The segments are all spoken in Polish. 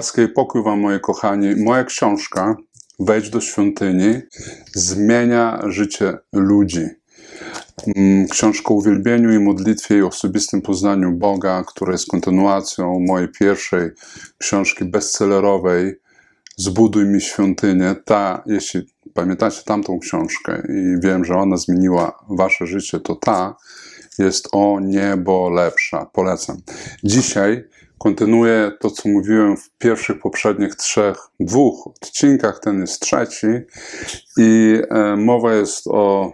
Łaska i pokój Wam, moje kochani. Moja książka Wejdź do świątyni zmienia życie ludzi. Mm, Książka o uwielbieniu i modlitwie i osobistym poznaniu Boga, która jest kontynuacją mojej pierwszej książki bestsellerowej Zbuduj mi świątynię. Ta, jeśli pamiętacie tamtą książkę i wiem, że ona zmieniła Wasze życie, to ta jest o niebo lepsza. Polecam. Dzisiaj kontynuuję to, co mówiłem w pierwszych poprzednich trzech, dwóch odcinkach. Ten jest trzeci i e, mowa jest o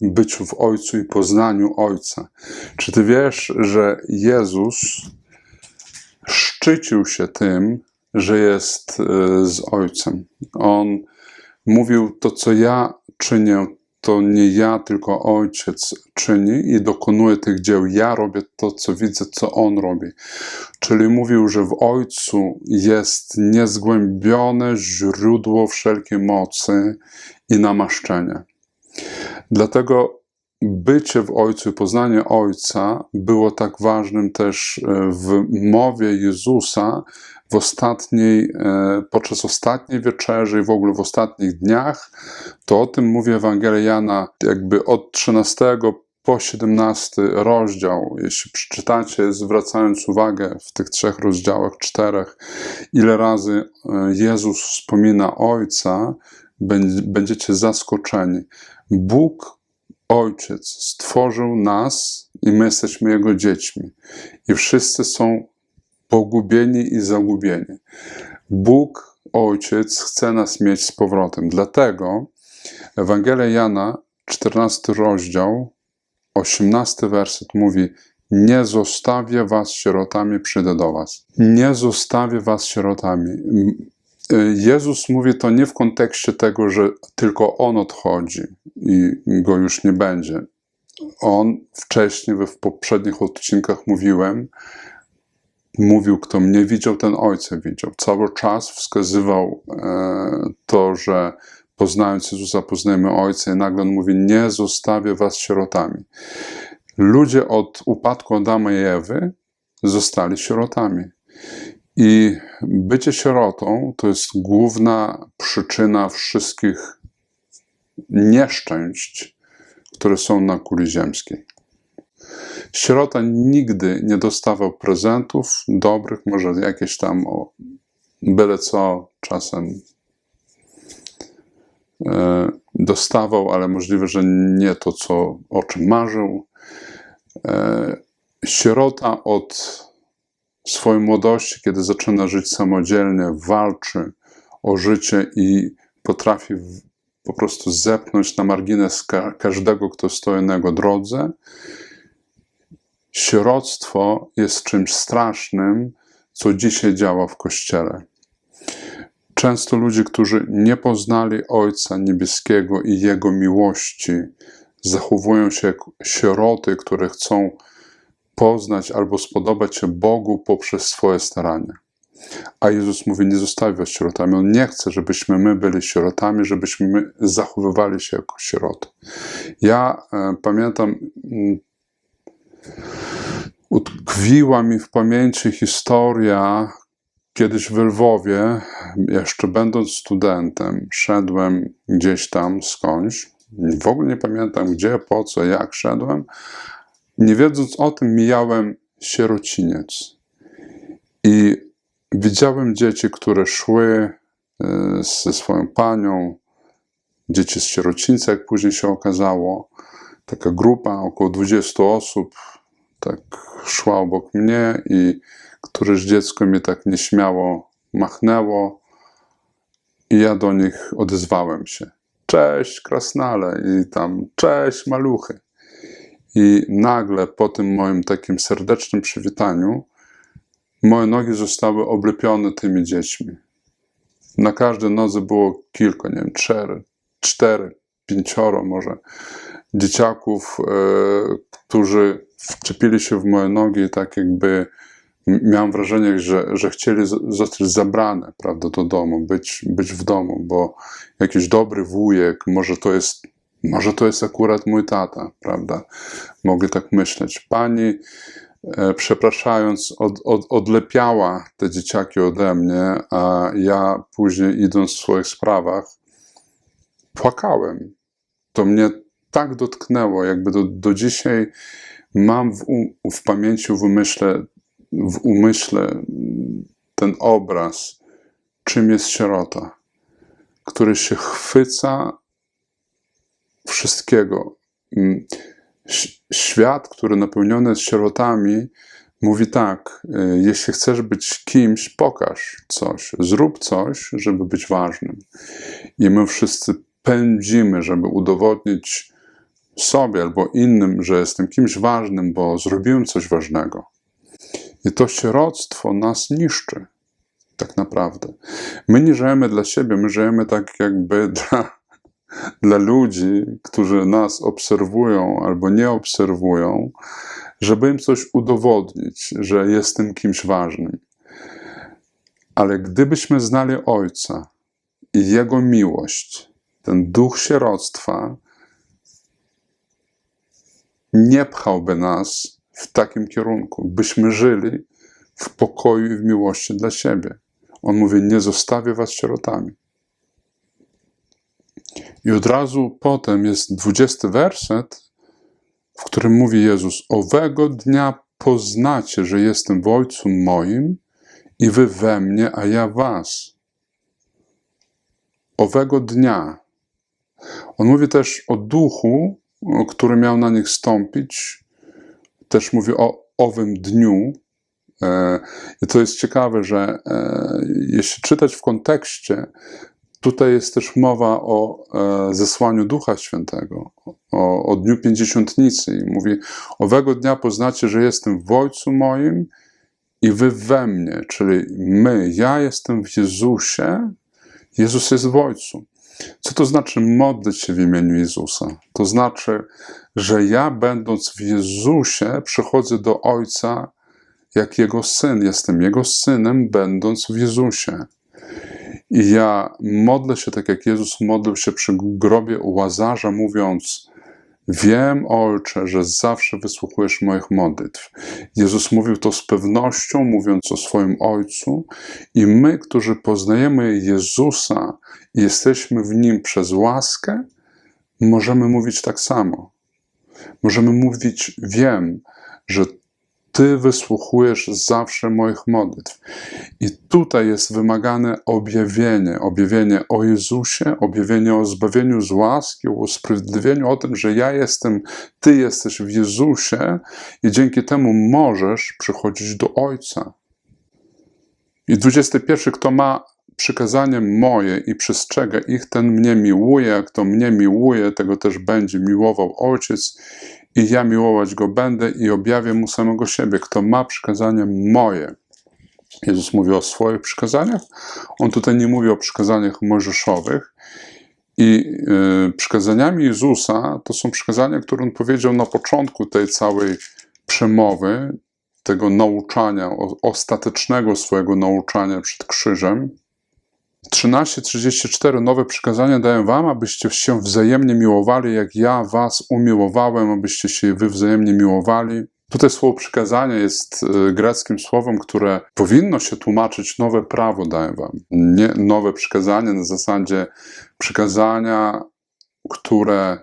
byciu w Ojcu i poznaniu Ojca. Czy ty wiesz, że Jezus szczycił się tym, że jest e, z Ojcem? On mówił: To, co ja czynię, to nie ja, tylko Ojciec czyni i dokonuje tych dzieł. Ja robię to, co widzę, co On robi. Czyli mówił, że w Ojcu jest niezgłębione źródło wszelkiej mocy i namaszczenia. Dlatego bycie w Ojcu i poznanie Ojca było tak ważnym też e, w mowie Jezusa w ostatniej, e, podczas ostatniej wieczerzy i w ogóle w ostatnich dniach. To o tym mówi Ewangelia Jana jakby od 13 po 17 rozdział, jeśli przeczytacie, zwracając uwagę w tych trzech rozdziałach, czterech, ile razy e, Jezus wspomina Ojca, będziecie zaskoczeni. Bóg Ojciec stworzył nas i my jesteśmy Jego dziećmi. I wszyscy są pogubieni i zagubieni. Bóg Ojciec chce nas mieć z powrotem. Dlatego Ewangelia Jana, 14 rozdział, 18 werset mówi: Nie zostawię was sierotami, przyjdę do was. Nie zostawię was sierotami. Jezus mówi to nie w kontekście tego, że tylko On odchodzi i go już nie będzie. On wcześniej, w poprzednich odcinkach mówiłem, mówił, kto mnie widział, ten Ojca widział. Cały czas wskazywał e, to, że poznając Jezusa, poznajemy Ojca i nagle on mówi, nie zostawię was sierotami. Ludzie od upadku Adama i Ewy zostali sierotami. I bycie sierotą to jest główna przyczyna wszystkich nieszczęść, które są na kuli ziemskiej. Sierota nigdy nie dostawał prezentów dobrych, może jakieś tam o byle co czasem e, dostawał, ale możliwe, że nie to, co, o czym marzył. E, sierota od swojej młodości, kiedy zaczyna żyć samodzielnie, walczy o życie i potrafi po prostu zepnąć na margines każdego, kto stoi na jego drodze. Sieroctwo jest czymś strasznym, co dzisiaj działa w Kościele. Często ludzie, którzy nie poznali Ojca Niebieskiego i Jego miłości, zachowują się jak sieroty, które chcą poznać albo spodobać się Bogu poprzez swoje starania. A Jezus mówi, nie zostawi was sierotami. On nie chce, żebyśmy my byli sierotami, żebyśmy my zachowywali się jako sieroty. Ja e, pamiętam, mm, utkwiła mi w pamięci historia, kiedyś w Lwowie, jeszcze będąc studentem, szedłem gdzieś tam skądś, w ogóle nie pamiętam gdzie, po co, jak szedłem, nie wiedząc o tym, mijałem sierociniec. I widziałem dzieci, które szły e, ze swoją panią, dzieci z sierocińca, jak później się okazało. Taka grupa, około 20 osób, tak szła obok mnie i któreś dziecko mnie tak nieśmiało machnęło i ja do nich odezwałem się. Cześć, krasnale i tam cześć, maluchy. I nagle po tym moim takim serdecznym przywitaniu moje nogi zostały oblepione tymi dziećmi. Na każdej nodze było kilka, nie wiem, cztery, cztery pięcioro może dzieciaków, e, którzy wczepili się w moje nogi tak jakby miałem wrażenie, że, że chcieli zostać zabrane prawda, do domu, być, być w domu, bo jakiś dobry wujek, może to jest może to jest akurat mój tata, prawda? Mogę tak myśleć. Pani e, przepraszając, od, od, odlepiała te dzieciaki ode mnie, a ja później idąc w swoich sprawach, płakałem. To mnie tak dotknęło, jakby do, do dzisiaj mam w, u, w pamięci, w umyśle, w umyśle ten obraz, czym jest sierota, który się chwyca wszystkiego. Mm, Świat, który napełniony jest sierotami, mówi tak: y, jeśli chcesz być kimś, pokaż coś, zrób coś, żeby być ważnym. I my wszyscy pędzimy, żeby udowodnić sobie albo innym, że jestem kimś ważnym, bo zrobiłem coś ważnego. I to sieroctwo nas niszczy, tak naprawdę. My nie żyjemy dla siebie, my żyjemy tak jakby dla, dla ludzi, którzy nas obserwują albo nie obserwują, żeby im coś udowodnić, że jestem kimś ważnym. Ale gdybyśmy znali Ojca i Jego miłość, ten duch sieroctwa, nie pchałby nas w takim kierunku, byśmy żyli w pokoju i w miłości dla siebie. On mówi: Nie zostawię was sierotami. I od razu potem jest dwudziesty werset, w którym mówi Jezus: Owego dnia poznacie, że jestem w Ojcu moim i wy we mnie, a ja was. Owego dnia. On mówi też o duchu, który miał na nich stąpić. Też mówi o owym dniu. E, I to jest ciekawe, że e, jeśli czytać w kontekście, tutaj jest też mowa o e, zesłaniu Ducha Świętego, o, o Dniu Pięćdziesiątnicy. I mówi, owego dnia poznacie, że jestem w Ojcu moim i wy we mnie, czyli my, ja jestem w Jezusie, Jezus jest w Ojcu. Co to znaczy modlić się w imieniu Jezusa? To znaczy, że ja, będąc w Jezusie, przychodzę do Ojca jak Jego syn. Jestem Jego synem, będąc w Jezusie. I ja modlę się tak, jak Jezus modlił się przy grobie u Łazarza, mówiąc: Wiem, Ojcze, że zawsze wysłuchujesz moich modlitw. Jezus mówił to z pewnością, mówiąc o swoim Ojcu, i my, którzy poznajemy Jezusa i jesteśmy w Nim przez łaskę, możemy mówić tak samo. Możemy mówić: Wiem, że Ty wysłuchujesz zawsze moich modlitw. I tutaj jest wymagane objawienie, objawienie o Jezusie, objawienie o zbawieniu z łaski, o usprawiedliwieniu, o tym, że ja jestem, Ty jesteś w Jezusie i dzięki temu możesz przychodzić do Ojca. I 21, kto ma przykazanie moje i przestrzega ich, ten mnie miłuje, a kto mnie miłuje, tego też będzie miłował Ojciec i ja miłować go będę i objawię mu samego siebie. Kto ma przykazanie moje. Jezus mówi o swoich przykazaniach. On tutaj nie mówi o przykazaniach mojżeszowych. I y, przykazaniami Jezusa to są przykazania, które on powiedział na początku tej całej przemowy, tego nauczania, ostatecznego swojego nauczania przed krzyżem. 13:34 Nowe przykazania daję wam, abyście się wzajemnie miłowali, jak ja was umiłowałem, abyście się wy wzajemnie miłowali. Tutaj słowo przykazanie jest e, greckim słowem, które powinno się tłumaczyć nowe prawo daję wam. Nie nowe przykazanie na zasadzie przykazania, które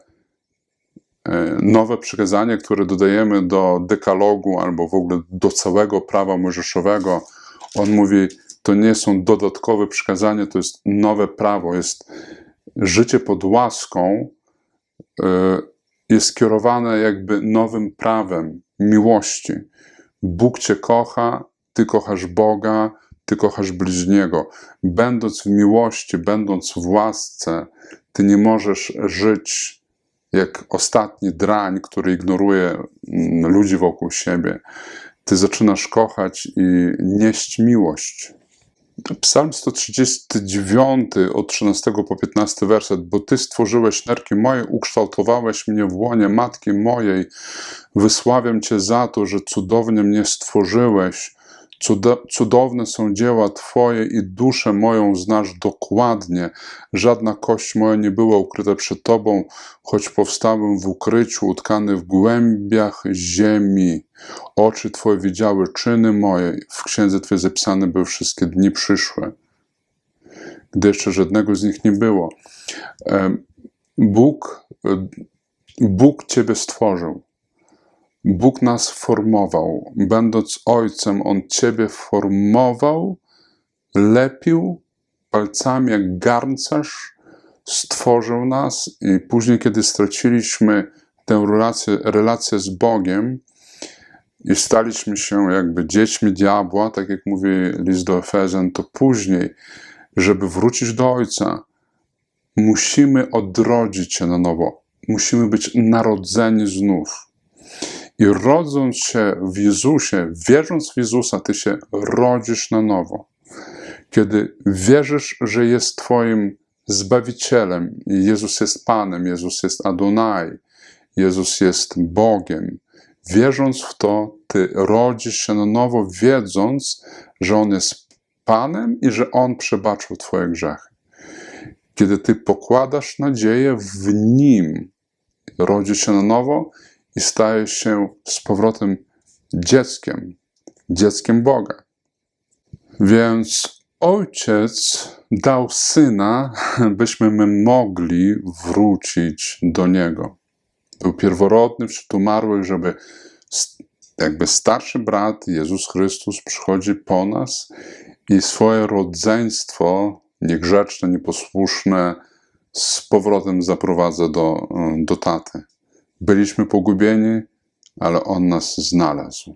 e, nowe przykazanie, które dodajemy do dekalogu albo w ogóle do całego prawa mojżeszowego. On mówi, to nie są dodatkowe przykazania, to jest nowe prawo, jest życie pod łaską, y, jest kierowane jakby nowym prawem miłości. Bóg Cię kocha, Ty kochasz Boga, Ty kochasz bliźniego. Będąc w miłości, będąc w łasce, Ty nie możesz żyć jak ostatni drań, który ignoruje mm, ludzi wokół siebie. Ty zaczynasz kochać i nieść miłość. Psalm 139 od 13 po 15 werset. Bo Ty stworzyłeś nerki moje, ukształtowałeś mnie w łonie matki mojej. Wysławiam Cię za to, że cudownie mnie stworzyłeś. Cudo- Cudowne są dzieła Twoje i duszę moją znasz dokładnie. Żadna kość moja nie była ukryta przed Tobą, choć powstałem w ukryciu, utkany w głębiach ziemi. Oczy Twoje widziały czyny moje, w księdze Twojej zapisane były wszystkie dni przyszłe, gdy jeszcze żadnego z nich nie było. Em, Bóg, e, Bóg Ciebie stworzył. Bóg nas formował. Będąc Ojcem, On Ciebie formował, lepił palcami jak garncarz, stworzył nas i później, kiedy straciliśmy tę relację, relację z Bogiem i staliśmy się jakby dziećmi diabła, tak jak mówi list do Efezjan, to później, żeby wrócić do Ojca, musimy odrodzić się na nowo. Musimy być narodzeni znów. I rodząc się w Jezusie, wierząc w Jezusa, ty się rodzisz na nowo. Kiedy wierzysz, że jest Twoim Zbawicielem, Jezus jest Panem, Jezus jest Adonai, Jezus jest Bogiem, wierząc w to, ty rodzisz się na nowo, wiedząc, że On jest Panem i że On przebaczył Twoje grzechy. Kiedy ty pokładasz nadzieję w Nim, rodzisz się na nowo i stajesz się z powrotem dzieckiem, dzieckiem Boga. Więc Ojciec dał Syna, byśmy my mogli wrócić do Niego. Był pierworodny wśród umarłych, żeby jakby starszy brat, Jezus Chrystus, przychodzi po nas i swoje rodzeństwo, niegrzeczne, nieposłuszne, z powrotem zaprowadza do, do taty. Byliśmy pogubieni, ale On nas znalazł.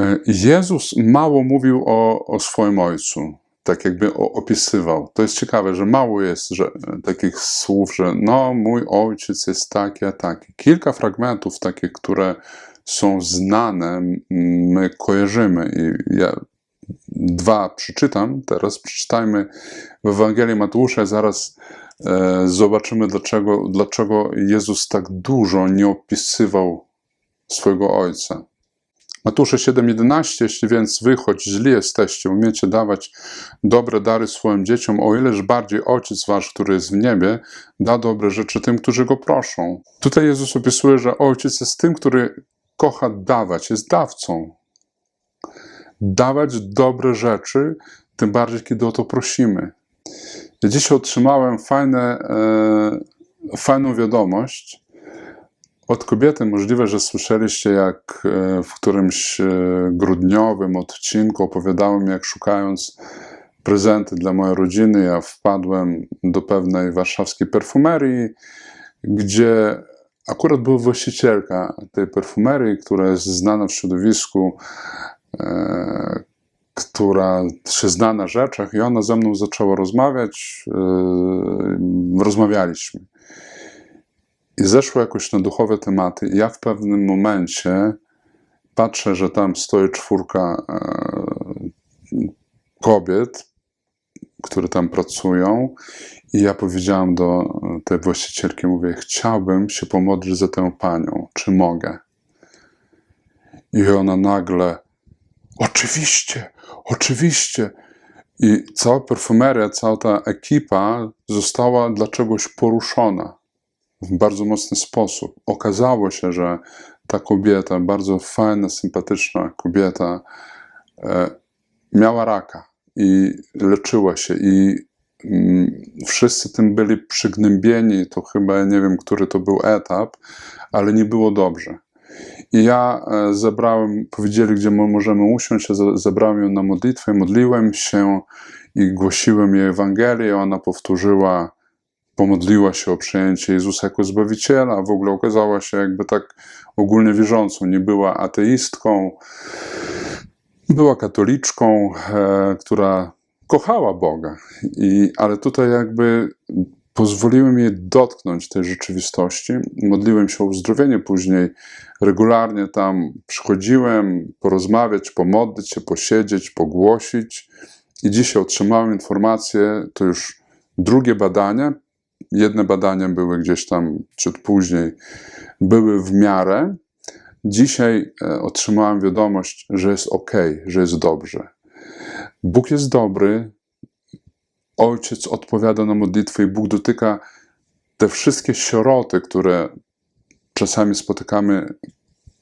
E, Jezus mało mówił o, o swoim Ojcu, tak jakby opisywał. To jest ciekawe, że mało jest że, e, takich słów, że no, mój Ojciec jest taki, a taki. Kilka fragmentów takich, które są znane, my kojarzymy. I ja dwa przeczytam teraz. Przeczytajmy w Ewangelii Mateusza, zaraz e, zobaczymy, dlaczego, dlaczego Jezus tak dużo nie opisywał swojego Ojca. Mateusza 7,11 Jeśli więc wy, choć źli jesteście, umiecie dawać dobre dary swoim dzieciom, o ileż bardziej Ojciec wasz, który jest w niebie, da dobre rzeczy tym, którzy go proszą. Tutaj Jezus opisuje, że Ojciec jest tym, który kocha dawać, jest dawcą. Dawać dobre rzeczy, tym bardziej, kiedy o to prosimy. Ja dzisiaj otrzymałem fajne, e, fajną wiadomość od kobiety. Możliwe, że słyszeliście, jak e, w którymś e, grudniowym odcinku opowiadałem, jak szukając prezenty dla mojej rodziny, ja wpadłem do pewnej warszawskiej perfumerii, gdzie akurat była właścicielka tej perfumerii, która jest znana w środowisku, która się zna na rzeczach, i ona ze mną zaczęła rozmawiać. e, Rozmawialiśmy. I zeszło jakoś na duchowe tematy. Ja w pewnym momencie patrzę, że tam stoi czwórka e, kobiet, które tam pracują. I ja powiedziałam do tej właścicielki, mówię, chciałbym się pomodlić za tę panią, czy mogę? I ona nagle, oczywiście, oczywiście. I cała perfumeria, cała ta ekipa została dla czegoś poruszona w bardzo mocny sposób. Okazało się, że ta kobieta, bardzo fajna, sympatyczna kobieta, e, miała raka i leczyła się. I mm, wszyscy tym byli przygnębieni. To chyba nie wiem, który to był etap, ale nie było dobrze. I ja e, zebrałem, powiedzieli, gdzie mo- możemy usiąść, ja ze- zebrałem ją na modlitwę, modliłem się i głosiłem jej Ewangelię. Ona powtórzyła, pomodliła się o przyjęcie Jezusa jako Zbawiciela. W ogóle okazała się jakby tak ogólnie wierzącą, nie była ateistką, była katoliczką, e, która kochała Boga. I, ale tutaj jakby pozwoliłem jej dotknąć tej rzeczywistości. Modliłem się o uzdrowienie później. Regularnie tam przychodziłem porozmawiać, pomodlić się, posiedzieć, pogłosić. I dzisiaj otrzymałem informację, to już drugie badanie. Jedne badania były gdzieś tam ciut później, były w miarę, dzisiaj e, otrzymałem wiadomość, że jest ok, że jest dobrze. Bóg jest dobry, Ojciec odpowiada na modlitwę i Bóg dotyka te wszystkie sieroty, które czasami spotykamy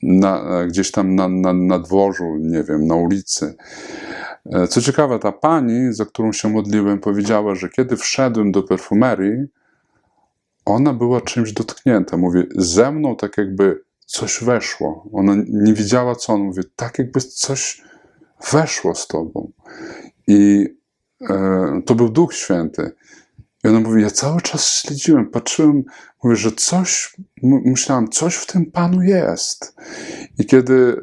na, gdzieś tam na, na, na dworzu, nie wiem, na ulicy. E, Co ciekawe, ta pani, za którą się modliłem, powiedziała, że kiedy wszedłem do perfumerii, ona była czymś dotknięta. Mówi, ze mną tak jakby coś weszło. Ona nie wiedziała, co on mówi, tak jakby coś weszło z tobą. I to był Duch Święty. I ona mówi, ja cały czas śledziłem, patrzyłem, mówię, że coś, m- myślałem, coś w tym Panu jest. I kiedy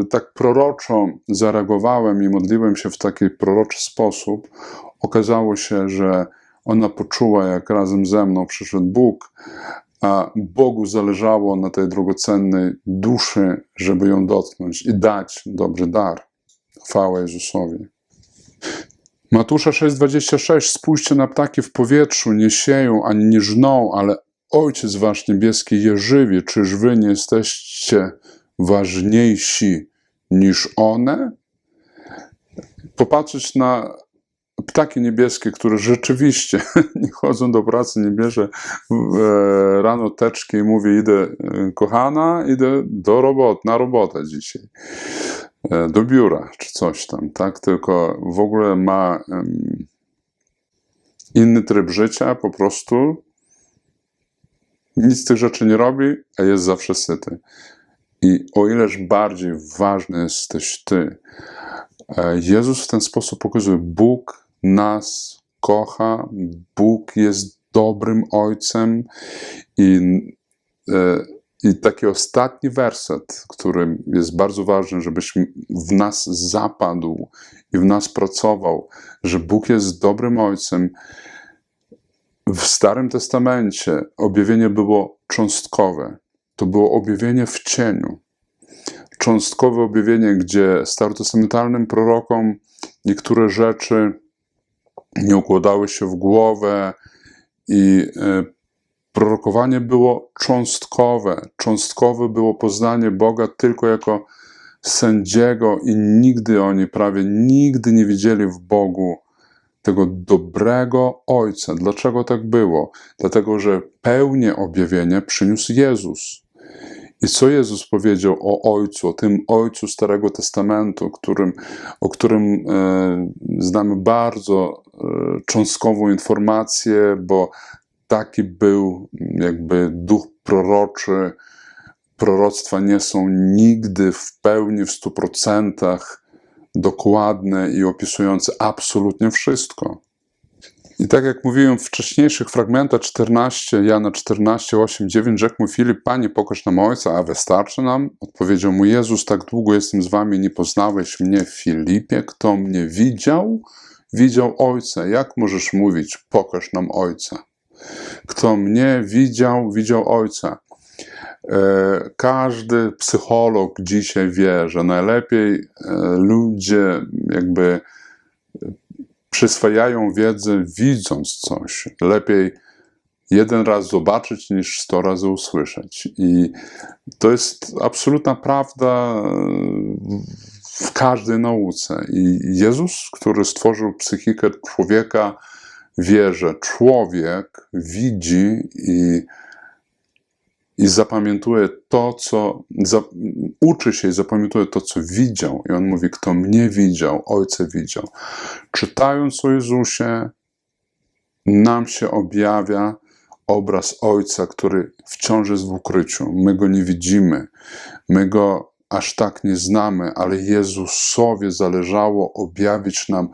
e, tak proroczo zareagowałem i modliłem się w taki proroczy sposób, okazało się, że ona poczuła, jak razem ze mną przyszedł Bóg, a Bogu zależało na tej drogocennej duszy, żeby ją dotknąć i dać dobry dar. Chwała Jezusowi. Matusza 6,26 Spójrzcie na ptaki w powietrzu, nie sieją ani nie żną, ale Ojciec Wasz Niebieski je żywi. Czyż Wy nie jesteście ważniejsi niż one? Popatrzeć na ptaki niebieskie, które rzeczywiście nie chodzą do pracy, nie bierze e, rano teczki i mówi idę, e, kochana, idę do robot, na robotę dzisiaj do biura czy coś tam, tak? Tylko w ogóle ma inny tryb życia, po prostu nic z tych rzeczy nie robi, a jest zawsze syty. I o ileż bardziej ważny jesteś ty. E, Jezus w ten sposób pokazuje, Bóg nas kocha, Bóg jest dobrym Ojcem i e, i taki ostatni werset, który jest bardzo ważny, żebyś w nas zapadł i w nas pracował, że Bóg jest dobrym Ojcem. W Starym Testamencie objawienie było cząstkowe. To było objawienie w cieniu. Cząstkowe objawienie, gdzie starotestamentalnym prorokom niektóre rzeczy nie układały się w głowę i e, prorokowanie było cząstkowe. Cząstkowe było poznanie Boga tylko jako sędziego i nigdy oni, prawie nigdy nie widzieli w Bogu tego dobrego Ojca. Dlaczego tak było? Dlatego, że pełnię objawienia przyniósł Jezus. I co Jezus powiedział o Ojcu, o tym Ojcu Starego Testamentu, którym, o którym e, znamy bardzo e, cząstkową informację, bo taki był jakby duch proroczy. Proroctwa nie są nigdy w pełni, w stu procentach dokładne i opisujące absolutnie wszystko. I tak jak mówiłem w wcześniejszych fragmentach 14, Jana 14, 8, 9, rzekł mu Filip, Panie, pokaż nam Ojca, a wystarczy nam? Odpowiedział mu Jezus, tak długo jestem z wami, nie poznałeś mnie, Filipie, kto mnie widział, widział Ojca. Jak możesz mówić, pokaż nam Ojca? Kto mnie widział, widział Ojca. E, Każdy psycholog dzisiaj wie, że najlepiej e, ludzie jakby przyswajają wiedzę widząc coś. Lepiej jeden raz zobaczyć niż sto razy usłyszeć. I to jest absolutna prawda w każdej nauce. I Jezus, który stworzył psychikę człowieka, wie, że człowiek widzi i, i zapamiętuje to, co za, uczy się i zapamiętuje to, co widział. I on mówi: Kto mnie widział, ojca widział. Czytając o Jezusie, nam się objawia obraz Ojca, który wciąż jest w ukryciu. My go nie widzimy, my go aż tak nie znamy, ale Jezusowi zależało objawić nam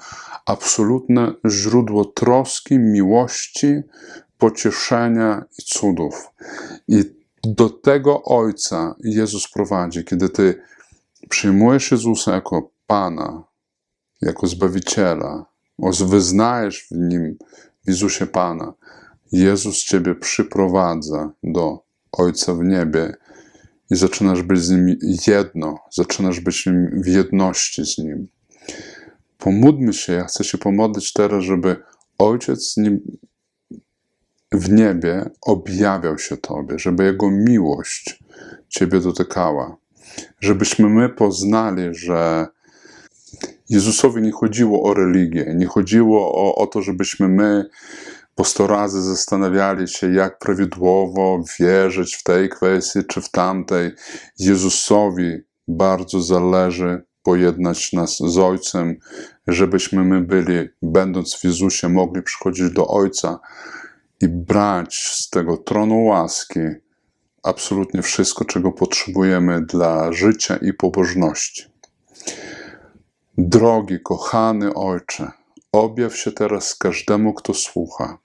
absolutne źródło troski, miłości, pocieszenia i cudów. I do tego Ojca Jezus prowadzi, kiedy ty przyjmujesz Jezusa jako Pana, jako Zbawiciela, wyznajesz w Nim, w Jezusie Pana, Jezus Ciebie przyprowadza do Ojca w niebie i zaczynasz być z Nim jedno, zaczynasz być w jedności z Nim. Pomódlmy się, ja chcę się pomodlić teraz, żeby Ojciec w niebie objawiał się Tobie, żeby Jego miłość Ciebie dotykała. żebyśmy my poznali, że Jezusowi nie chodziło o religię, nie chodziło o, o to, żebyśmy my po sto razy zastanawiali się, jak prawidłowo wierzyć w tej kwestii czy w tamtej. Jezusowi bardzo zależy pojednać nas z Ojcem, żebyśmy my byli, będąc w Jezusie, mogli przychodzić do Ojca i brać z tego tronu łaski absolutnie wszystko, czego potrzebujemy dla życia i pobożności. Drogi, kochany Ojcze, objaw się teraz każdemu, kto słucha.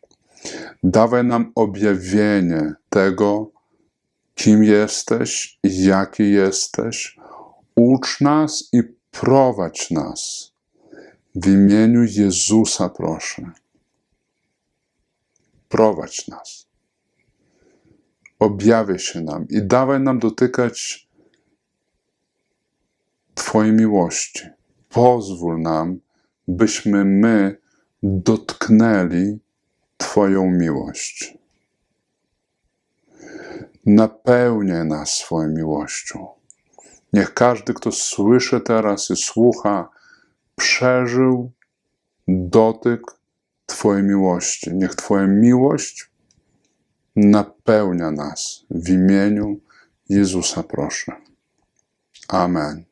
Dawaj nam objawienie tego, kim jesteś jaki jesteś. Ucz nas i prowadź nas. W imieniu Jezusa proszę. Prowadź nas. Objawiaj się nam i dawaj nam dotykać Twojej miłości. Pozwól nam, byśmy my dotknęli Twoją miłość. Napełniaj nas swoją miłością. Niech każdy, kto słyszy teraz i słucha, przeżył dotyk Twojej miłości. Niech Twoja miłość napełnia nas w imieniu Jezusa, proszę. Amen.